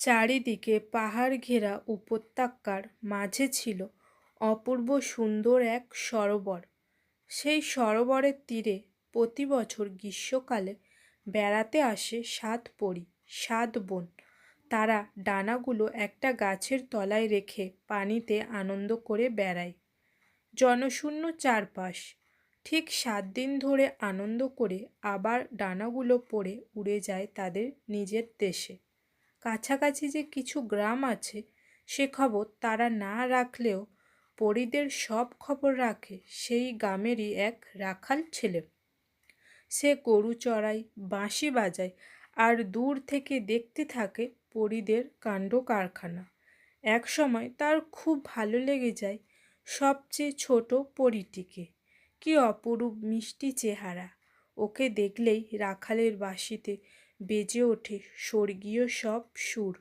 চারিদিকে পাহাড় ঘেরা উপত্যকার মাঝে ছিল অপূর্ব সুন্দর এক সরোবর। সেই সরোবরের তীরে প্রতি বছর গ্রীষ্মকালে বেড়াতে আসে সাত পরী, সাত বোন। তারা ডানাগুলো একটা গাছের তলায় রেখে পানিতে আনন্দ করে বেড়ায়। জনশূন্য চারপাশ। ঠিক সাত দিন ধরে আনন্দ করে আবার ডানাগুলো পড়ে উড়ে যায় তাদের নিজের দেশে। কাছাকাছি যে কিছু গ্রাম আছে, সে খবর তারা না রাখলেও পরীদের সব খবর রাখে সেই গ্রামেরই এক রাখাল ছেলে। সে গরু চড়ায় বাঁশি বাজায় আর দূর থেকে দেখতে থাকে পরীদের কাণ্ড কারখানা। এক সময় তার খুব ভালো লেগে যায় সবচেয়ে ছোট পরিটিকে। কি অপরূপ মিষ্টি চেহারা। ওকে দেখলেই রাখালের বাঁশিতে বেজে ওঠে স্বর্গীয় সব সুর।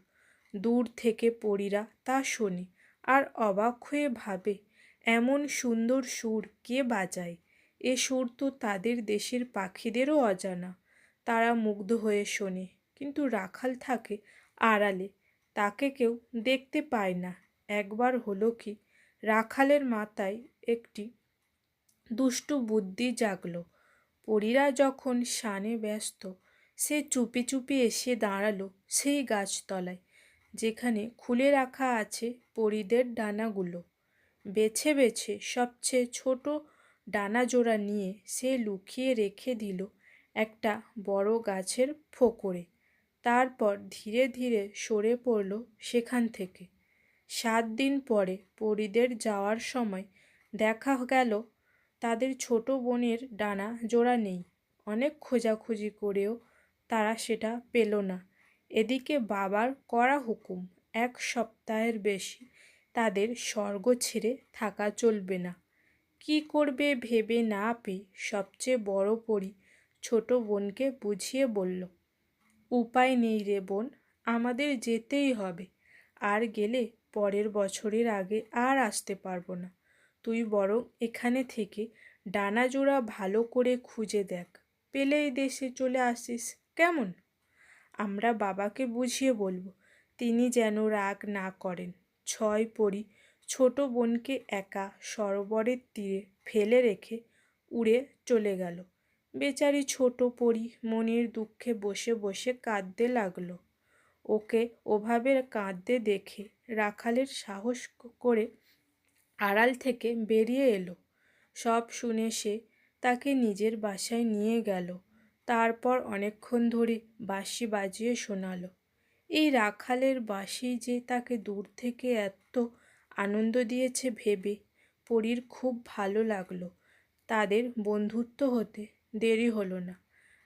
দূর থেকে পরীরা তা শোনে আর অবাক হয়ে ভাবে, এমন সুন্দর সুর কে বাজায়? এ সুর তো তাদের দেশের পাখিদেরও অজানা। তারা মুগ্ধ হয়ে শোনে, কিন্তু রাখাল থাকে আড়ালে। তাকে কেউ দেখতে পায় না। একবার হলো কি, রাখালের মাথায় একটি দুষ্টু বুদ্ধি জাগল। পরীরা যখন শানে ব্যস্ত সে চুপি চুপি এসে দাঁড়াল সেই গাছতলায়, যেখানে খুলে রাখা আছে পরীদের ডানাগুলো। বেছে বেছে সবচেয়ে ছোট ডানা জোড়া নিয়ে সে লুকিয়ে রেখে দিল একটা বড় গাছের ফোকরে। তারপর ধীরে ধীরে সরে পড়ল সেখান থেকে। সাত দিন পরে পরীদের যাওয়ার সময় দেখা গেল তাদের ছোট বোনের ডানা জোড়া নেই। অনেক খোঁজাখুঁজি করেও তারা সেটা পেল না। এদিকে বাবার কড়া হুকুম, এক সপ্তাহের বেশি তাদের স্বর্গ ছেড়ে থাকা চলবে না। কি করবে ভেবে না পেয়ে সবচেয়ে বড় পরি ছোট বোনকে বুঝিয়ে বলল, উপায় নেই রে বোন, আমাদের যেতেই হবে। আর গেলে পরের বছরের আগে আর আসতে পারব না। তুই বরং এখানে থেকে ডানাজোড়া ভালো করে খুঁজে দেখ। পেলেই দেশে চলে আসিস। কেমন? আমরা বাবাকে বুঝিয়ে বলব, তিনি যেন রাগ না করেন। ছয় পরি ছোট বোনকে একা সরোবরের তীরে ফেলে রেখে উড়ে চলে গেল। বেচারি ছোট পরি মনের দুঃখে বসে বসে কাঁদতে লাগল। ওকে ওভাবে কাঁদতে দেখে রাখালের সাহস করে আড়াল থেকে বেরিয়ে এলো। সব শুনে সে তাকে নিজের বাসায় নিয়ে গেল। তারপর অনেকক্ষণ ধরে বাঁশি বাজিয়ে শোনালো। এই রাখালের বাঁশি যে তাকে দূর থেকে এত আনন্দ দিয়েছে ভেবে পরীর খুব ভালো লাগল। তাদের বন্ধুত্ব হতে দেরি হলো না।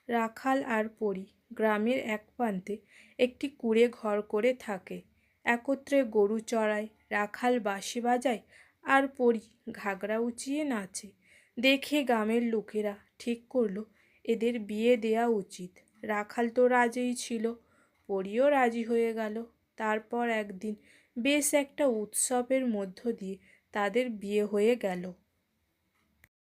রাখাল আর পরী গ্রামের এক প্রান্তে একটি কুড়ে ঘর করে থাকে। একত্রে গরু চড়ায়, রাখাল বাঁশি বাজায় আর পরী ঘাগরা উঁচিয়ে নাচে। দেখে গ্রামের লোকেরা ঠিক করল এদের বিয়ে দেয়া উচিত। রাখাল তো রাজিই ছিল। পরিও রাজি হয়ে গেল। তারপর একদিন বেশ একটা উৎসবের মধ্য দিয়ে তাদের বিয়ে হয়ে গেল।